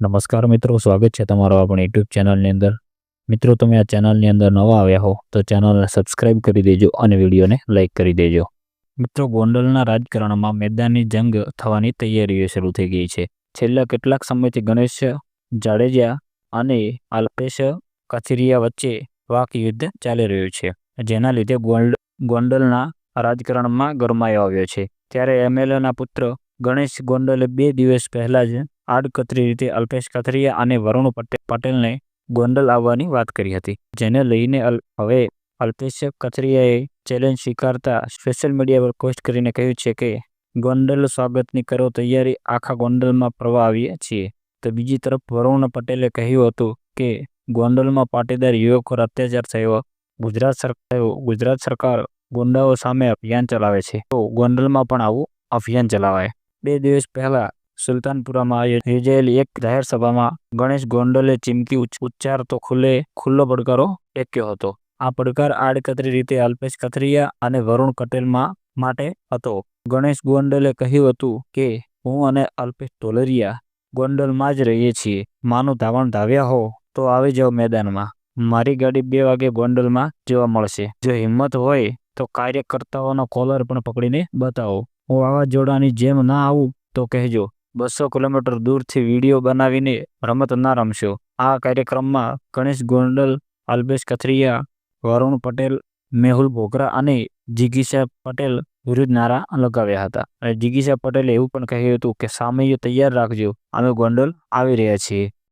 નમસ્કાર મિત્રો, સ્વાગત છે તમારો આપણી યુટ્યુબ ચેનલની અંદર. મિત્રો, તમે આ ચેનલની અંદર નવા આવ્યા હો, તો ચેનલને સબસ્ક્રાઇબ કરી દેજો અને વિડીયોને લાઇક કરી દેજો. મિત્રો, ગોંડલના રાજકારણમાં મેદાનની જંગ થવાની તૈયારીઓ શરૂ થઈ ગઈ છે. છેલ્લા કેટલાક સમયથી ગણેશ જાડેજા અને અલ્પેશ કથિરિયા વચ્ચે વાક યુદ્ધ ચાલી રહ્યું છે, જેના લીધે ગોંડ, ગોંડલના રાજકારણમાં ગરમાયો આવ્યો છે. ત્યારે એમએલએના પુત્ર ગણેશ ગોંડલે બે દિવસ પહેલાં જ આડકતરી રીતે અલ્પેશ કથરિયા અને વરુણ પટેલને ગોંડલ આવવાની વાત કરી હતી, જેને લઈને હવે અલ્પેશ કથરિયાએ ચેલેન્જ સ્વીકારતા સોશિયલ મીડિયા પર પોસ્ટ કરીને કહ્યું છે કે, ગોંડલ સ્વાગતની કરો તૈયારી, આખા ગોંડલમાં પ્રવાહ આવીએ છીએ. તો બીજી તરફ વરુણ પટેલે કહ્યું હતું કે, ગોંડલમાં પાટીદાર યુવક પર અત્યાચાર થયો, ગુજરાત સરકાર ગુજરાત સરકાર ગુંડાઓ સામે અભિયાન ચલાવે છે. તો ગોંડલમાં પણ આવું અભિયાન ચલાવાય. બે દિવસ પહેલા સુલતાનપુરામાં યોજાયેલી એક જાહેર સભામાં ગણેશ ગોંડલે ચીમકી ઉચ્ચાર ઉચ્ચારતો ખુલ્લે, ખુલ્લો પડકારો ટેક્યો હતો. આ પડકાર આડકતરી રીતે અલ્પેશ કથરિયા અને વરુણ કટેલમાં માટે હતો. ગણેશ ગોંડલે કહ્યું હતું કે, હું અને અલ્પેશ ટોલરિયા ગોંડલમાં જ રહીએ છીએ. માનું ધાવણ ધાવ્યા હો, તો આવી જાઓ મેદાનમાં. મારી ગાડી બે વાગે ગોંડલમાં જોવા મળશે. જો હિંમત હોય, તો કાર્યકર્તાઓનો કોલર પણ પકડીને બતાવો. હું આવા જોડાની જેમ ના આવું, તો કહેજો. બસો કિલોમીટર દૂરથી વીડિયો બનાવીને રમત ના રમશો. આ કાર્યક્રમમાં ગણેશ ગોંડલ અલ્પેશ કથરિયા, વરુણ પટેલ, મેહુલ ભોગરા અને જીગીસા પટેલ વિરુદ્ધ નારા લગાવ્યા હતા. અને જીગીસા પટેલે એવું પણ કહ્યું હતું કે સામૈયો તૈયાર રાખજો. અમે ગોંડલ આવી રહ્યા છીએ.